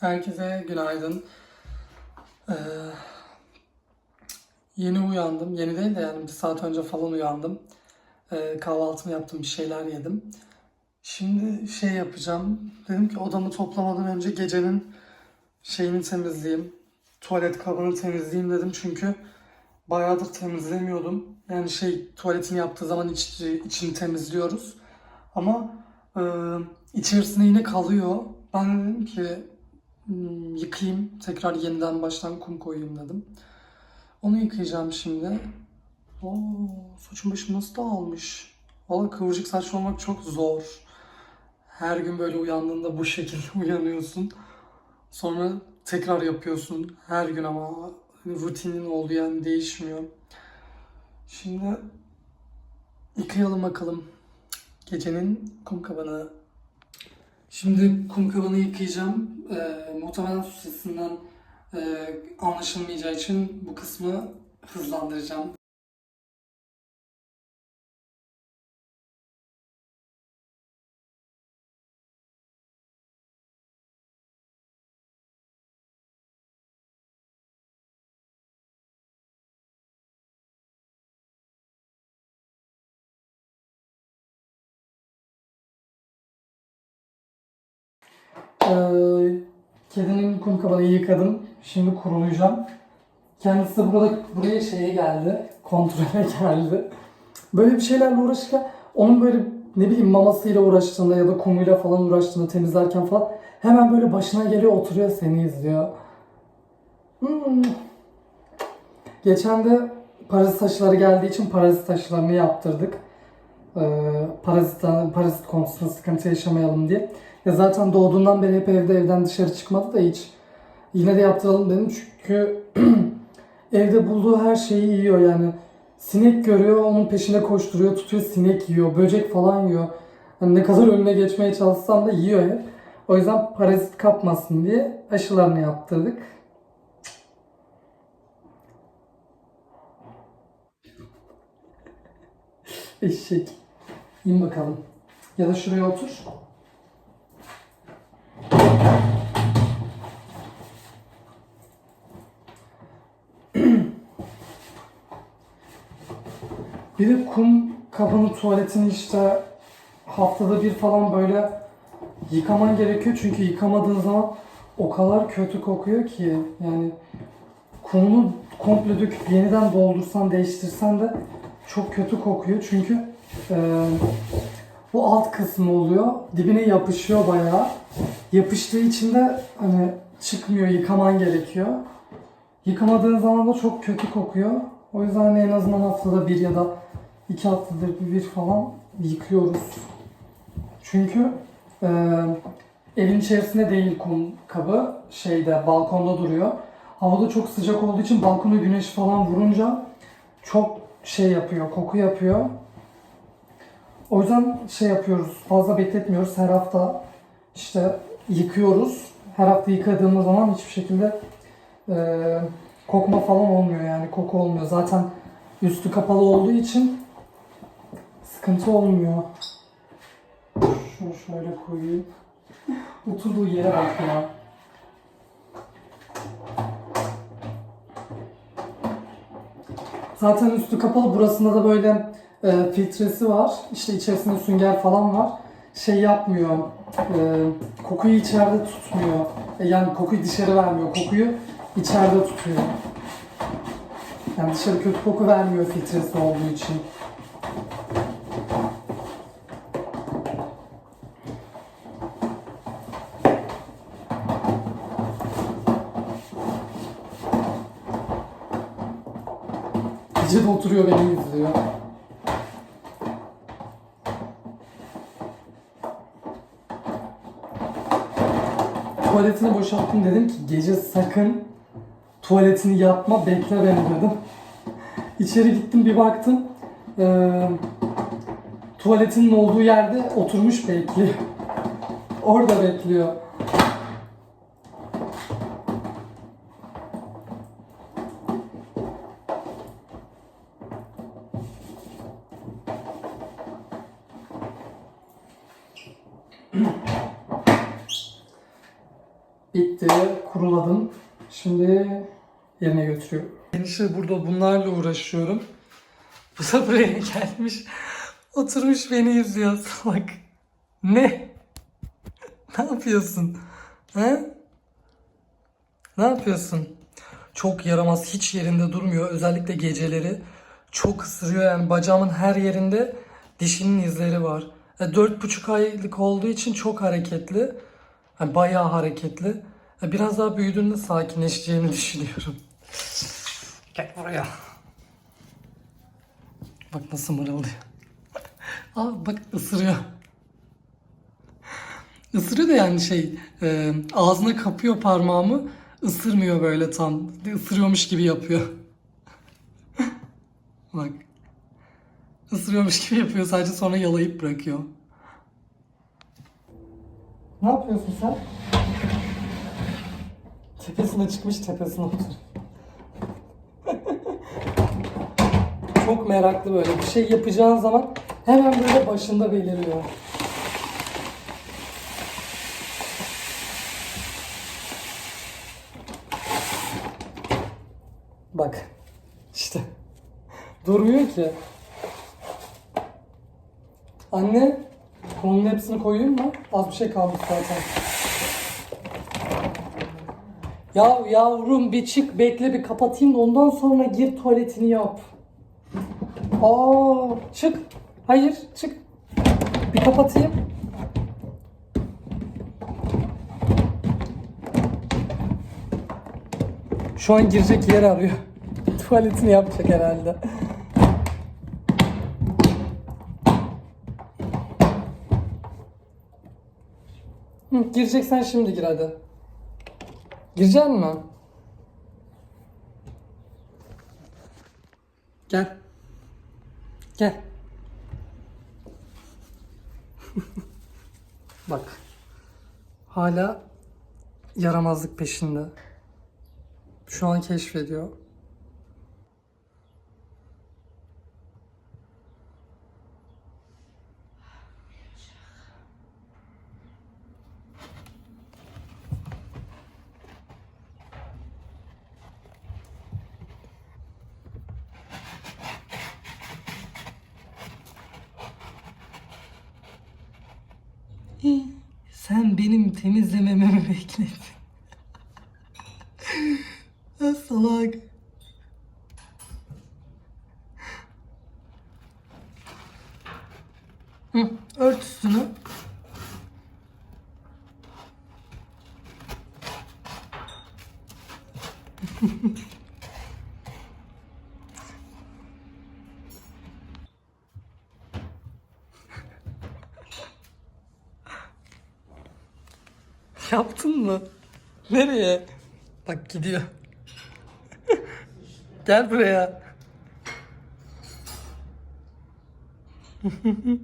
Herkese günaydın. Ee, yeni uyandım. Yeni değil de yani bir saat önce falan uyandım. Ee, kahvaltımı yaptım, bir şeyler yedim. Şimdi şey yapacağım. Dedim ki odamı toplamadan önce gecenin şeyini temizleyeyim. Tuvalet kabını temizleyeyim dedim çünkü bayağıdır temizlemiyordum. Yani şey tuvaletini yaptığı zaman iç, içini temizliyoruz. Ama e, içerisine yine kalıyor. Ben dedim ki yıkayayım. Tekrar yeniden baştan kum koyayım dedim. Onu yıkayacağım şimdi. Oo, saçım başım nasıl dağılmış. Valla kıvırcık saçlı olmak çok zor. Her gün böyle uyandığında bu şekilde uyanıyorsun. Sonra tekrar yapıyorsun. Her gün ama rutinin oldu yani değişmiyor. Şimdi yıkayalım bakalım. Gecenin kum kabanı. Şimdi kum kabını yıkayacağım. Ee, muhtemelen su sesinden e, anlaşılmayacağı için bu kısmı hızlandıracağım. Kedinin kum kabını yıkadım. Şimdi kurulayacağım. Kendisi de burada buraya şeye geldi. Kontrole geldi. Böyle bir şeylerle uğraşırken onun böyle ne bileyim mamasıyla uğraştığında ya da kumuyla falan uğraştığında temizlerken falan hemen böyle başına geliyor oturuyor seni izliyor. Hmm. Geçen de parazit aşıları geldiği için parazit aşılarını yaptırdık. Ee, parazit, parazit konusunda sıkıntı yaşamayalım diye. Ya zaten doğduğundan beri hep evde evden dışarı çıkmadı da hiç. Yine de yaptıralım dedim çünkü evde bulduğu her şeyi yiyor yani. Sinek görüyor, onun peşine koşturuyor, tutuyor sinek yiyor, böcek falan yiyor. Hani ne kadar önüne geçmeye çalışsam da yiyor hep. O yüzden parazit kapmasın diye aşılarını yaptırdık. Eşek. İn bakalım. Ya da şuraya otur. Bir de kum kabını tuvaletini işte haftada bir falan böyle yıkaman gerekiyor. Çünkü yıkamadığın zaman o kadar kötü kokuyor ki yani kumunu komple döküp yeniden doldursan değiştirsen de çok kötü kokuyor. Çünkü e, bu alt kısmı oluyor. Dibine yapışıyor bayağı. Yapıştığı için de hani çıkmıyor, yıkaman gerekiyor. Yıkamadığın zaman da çok kötü kokuyor. O yüzden hani en azından haftada bir ya da iki haftada bir falan yıkıyoruz. Çünkü e, evin içerisinde değil kum kabı, şeyde balkonda duruyor. Havada çok sıcak olduğu için balkona güneş falan vurunca çok şey yapıyor, koku yapıyor. O yüzden şey yapıyoruz, fazla bekletmiyoruz. Her hafta işte yıkıyoruz. Her hafta yıkadığımız zaman hiçbir şekilde e, kokma falan olmuyor yani koku olmuyor. Zaten üstü kapalı olduğu için sıkıntı olmuyor. Şunu şöyle koyayım. Oturduğu yere bak ya. Zaten üstü kapalı. Burasında da böyle e, filtresi var. İşte içerisinde sünger falan var. Şey yapmıyor. E, kokuyu içeride tutmuyor. E, yani kokuyu dışarı vermiyor. Kokuyu içeride tutuyor. Yani dışarı kötü koku vermiyor filtresi olduğu için. Gece de oturuyor beni izliyor. Tuvaletini boşalttım dedim ki gece sakın tuvaletini yapma bekle beni dedim. İçeri gittim bir baktım eee tuvaletinin olduğu yerde oturmuş bekliyor. Orada bekliyor. Götürüyorum. Enişte burada bunlarla uğraşıyorum. Bu da buraya gelmiş. Oturmuş beni izliyor salak. Ne? ne yapıyorsun? He? Ne yapıyorsun? Çok yaramaz. Hiç yerinde durmuyor. Özellikle geceleri. Çok ısırıyor yani bacağımın her yerinde dişinin izleri var. E, Dört buçuk aylık olduğu için çok hareketli. Yani bayağı hareketli. E, Biraz daha büyüdüğünde sakinleşeceğini düşünüyorum. Gel buraya. Bak nasıl mırıldıyor. Aa bak ısırıyor. Isırıyor da yani şey e, ağzına kapıyor parmağımı ısırmıyor böyle tam. Isırıyormuş gibi yapıyor. bak. Isırıyormuş gibi yapıyor sadece sonra yalayıp bırakıyor. Ne yapıyorsun sen? Tepesine çıkmış tepesine otur. Çok meraklı böyle bir şey yapacağın zaman hemen böyle başında beliriyor. Bak. işte Durmuyor ki. Anne, bunun hepsini koyayım mı? Az bir şey kalmış zaten. Ya yavrum bir çık bekle bir kapatayım da ondan sonra gir tuvaletini yap. Aa çık. Hayır çık. Bir kapatayım. Şu an girecek yer arıyor. Tuvaletini yapacak herhalde. Hı, gireceksen şimdi gir hadi. Girecek mi? Gel. Gel. Bak. Hala yaramazlık peşinde. Şu an keşfediyor. Sen benim temizlememi mi bekledin? Salak. Yaptın mı? Nereye? Bak gidiyor. Gel buraya.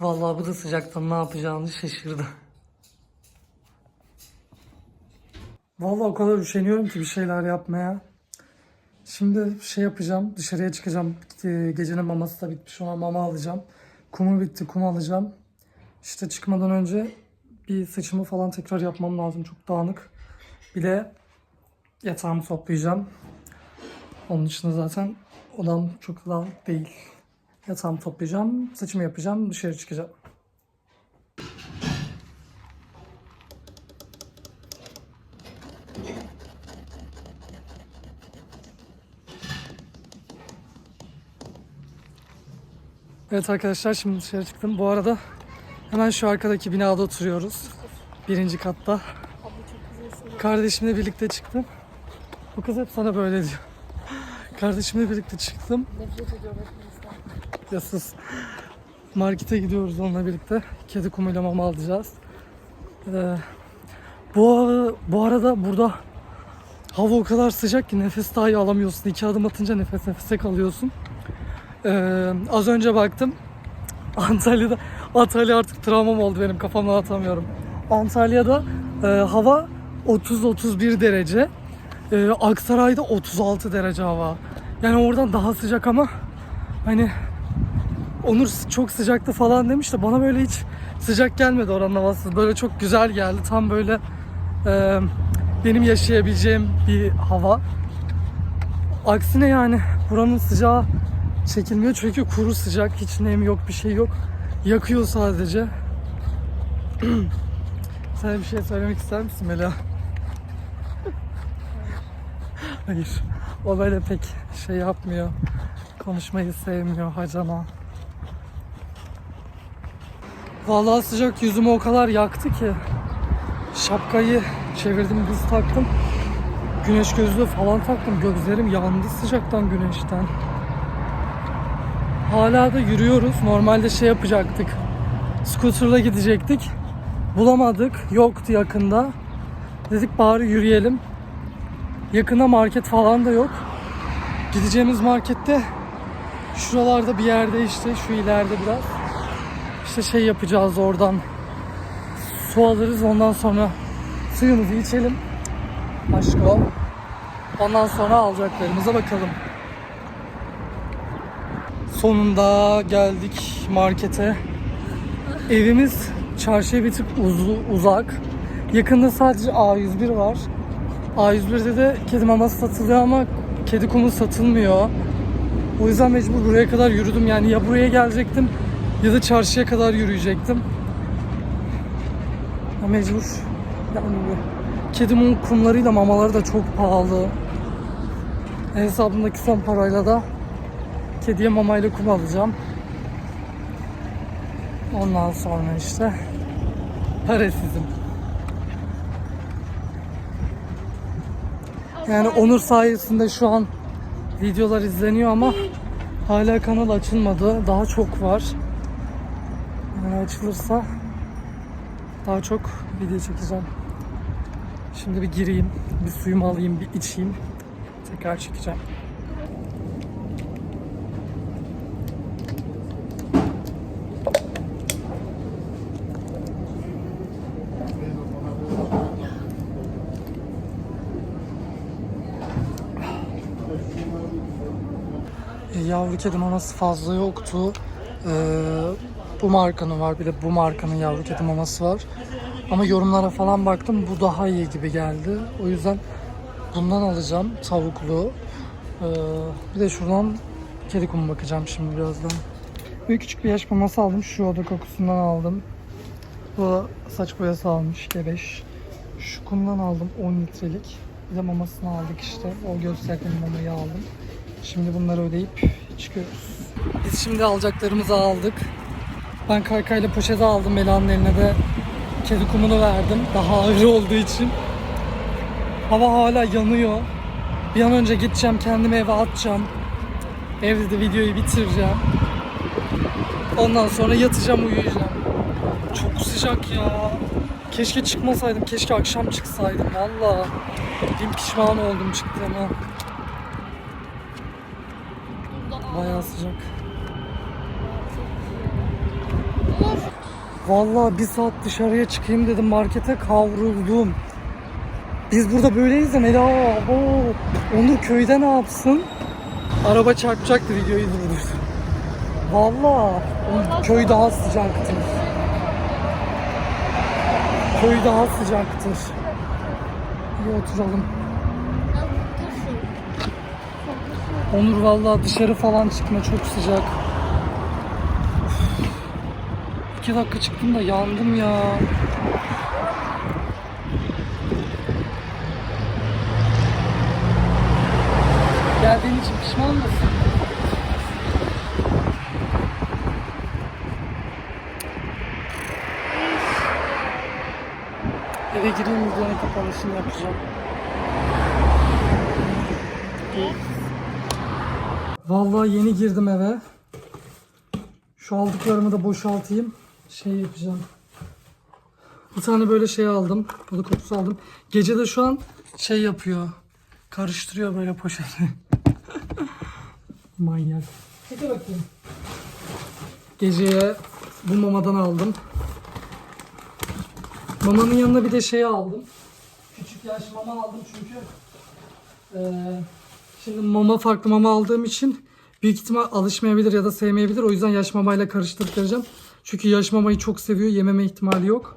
Vallahi bu da sıcaktan ne yapacağını şaşırdı. Vallahi o kadar üşeniyorum ki bir şeyler yapmaya. Şimdi şey yapacağım, dışarıya çıkacağım. Ge- Gecenin maması da bitmiş, ona mama alacağım. Kumu bitti, kum alacağım. İşte çıkmadan önce bir saçımı falan tekrar yapmam lazım, çok dağınık. Bir de yatağımı toplayacağım. Onun dışında zaten odam çok dağınık değil. Yatağımı toplayacağım, saçımı yapacağım, dışarı çıkacağım. Evet arkadaşlar şimdi dışarı çıktım. Bu arada hemen şu arkadaki binada oturuyoruz. Birinci katta. Kardeşimle birlikte çıktım. Bu kız hep sana böyle diyor. Kardeşimle birlikte çıktım. Nefret ediyorum. Ya sus. Markete gidiyoruz onunla birlikte. Kedi kumuyla mama alacağız. Ee, bu, bu arada burada hava o kadar sıcak ki nefes dahi alamıyorsun. İki adım atınca nefes nefese kalıyorsun. Ee, az önce baktım. Antalya'da Antalya artık travmam oldu benim kafamdan atamıyorum. Antalya'da e, hava 30-31 derece. E, Aksaray'da 36 derece hava. Yani oradan daha sıcak ama hani Onur çok sıcaktı falan demiş de bana böyle hiç sıcak gelmedi oranın havası. Böyle çok güzel geldi. Tam böyle e, benim yaşayabileceğim bir hava. Aksine yani buranın sıcağı çekilmiyor çünkü kuru sıcak. Hiç nem yok bir şey yok. Yakıyor sadece. Sen bir şey söylemek ister misin Mela? Hayır. O böyle pek şey yapmıyor. Konuşmayı sevmiyor hacana. Vallahi sıcak yüzümü o kadar yaktı ki. Şapkayı çevirdim düz taktım. Güneş gözlüğü falan taktım. Gözlerim yandı sıcaktan güneşten. Hala da yürüyoruz. Normalde şey yapacaktık. Scooter'la gidecektik. Bulamadık. Yoktu yakında. Dedik bari yürüyelim. Yakında market falan da yok. Gideceğimiz markette şuralarda bir yerde işte şu ileride biraz. İşte şey yapacağız oradan. Su alırız ondan sonra suyumuzu içelim. Aşko. Ondan sonra alacaklarımıza bakalım. Sonunda geldik markete. Evimiz çarşıya bir tık uz- uzak. Yakında sadece A101 var. A101'de de kedi maması satılıyor ama kedi kumu satılmıyor. O yüzden mecbur buraya kadar yürüdüm. Yani ya buraya gelecektim ya da çarşıya kadar yürüyecektim. Ya mecbur. Yani kedi kumlarıyla mamaları da çok pahalı. Hesabımdaki son parayla da kediye mamayla kum alacağım. Ondan sonra işte parasızım. Yani Onur sayesinde şu an videolar izleniyor ama hala kanal açılmadı. Daha çok var. Yani açılırsa daha çok video çekeceğim. Şimdi bir gireyim, bir suyumu alayım, bir içeyim. Tekrar çekeceğim. Yavru kedi maması fazla yoktu. Ee, bu markanın var bir de bu markanın yavru kedi maması var. Ama yorumlara falan baktım bu daha iyi gibi geldi. O yüzden bundan alacağım tavuklu. Ee, bir de şuradan kedi kumu bakacağım şimdi birazdan. Bir küçük bir yaş maması aldım. Şu oda kokusundan aldım. Bu da saç boyası almış gebeş. Şu kumdan aldım 10 litrelik. Bir de mamasını aldık işte. O gösterdiğim mamayı aldım. Şimdi bunları ödeyip çıkıyoruz. Biz şimdi alacaklarımızı aldık. Ben kaykayla poşete aldım. Mela'nın eline de kedi kumunu verdim. Daha ağır olduğu için. Hava hala yanıyor. Bir an önce gideceğim kendimi eve atacağım. Evde de videoyu bitireceğim. Ondan sonra yatacağım uyuyacağım. Çok sıcak ya. Keşke çıkmasaydım. Keşke akşam çıksaydım. Valla. Bin pişman oldum çıktığıma. Bayağı sıcak. Vallahi bir saat dışarıya çıkayım dedim markete kavruldum. Biz burada böyleyiz de Mela. Oo. Onur köyde ne yapsın? Araba çarpacaktı videoyu durdurdu. Onur, köy daha sıcaktır. Köy daha sıcaktır. İyi oturalım. Onur vallahi dışarı falan çıkma çok sıcak. Üf. İki dakika çıktım da yandım ya. Geldiğin için pişman mısın? Eve gireyim videonun kapanışını yapacağım. Vallahi yeni girdim eve. Şu aldıklarımı da boşaltayım. Şey yapacağım. Bir tane böyle şey aldım. Balık kokusu aldım. Gece de şu an şey yapıyor. Karıştırıyor böyle poşeti. Manyak. Hadi bakayım. Geceye bu mamadan aldım. Mamanın yanına bir de şey aldım. Küçük yaş mama aldım çünkü eee, şimdi mama farklı mama aldığım için Büyük ihtimal alışmayabilir ya da sevmeyebilir. O yüzden yaş mamayla karıştırıp vereceğim. Çünkü yaş mamayı çok seviyor. Yememe ihtimali yok.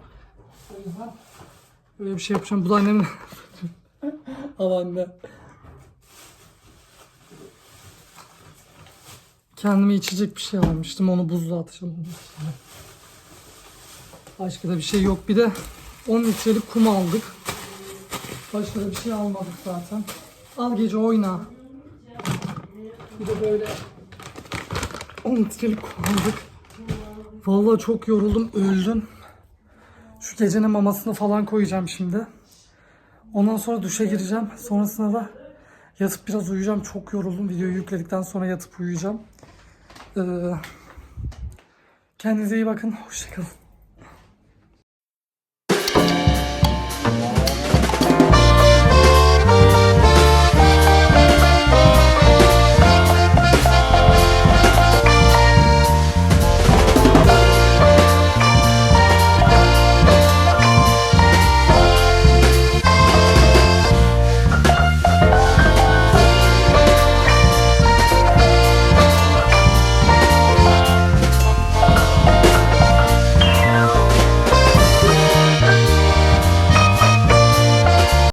O yüzden böyle bir şey yapacağım. Bu da annemin... Al anne. Kendime içecek bir şey almıştım. Onu buzluğa atacağım. Başka da bir şey yok. Bir de 10 litrelik kum aldık. Başka da bir şey almadık zaten. Al gece oyna. Bir de böyle 10 litrelik kum aldık. Vallahi çok yoruldum, öldüm. Şu gecenin mamasını falan koyacağım şimdi. Ondan sonra duşa gireceğim. Sonrasında da yatıp biraz uyuyacağım. Çok yoruldum. Videoyu yükledikten sonra yatıp uyuyacağım. Ee, kendinize iyi bakın. Hoşçakalın.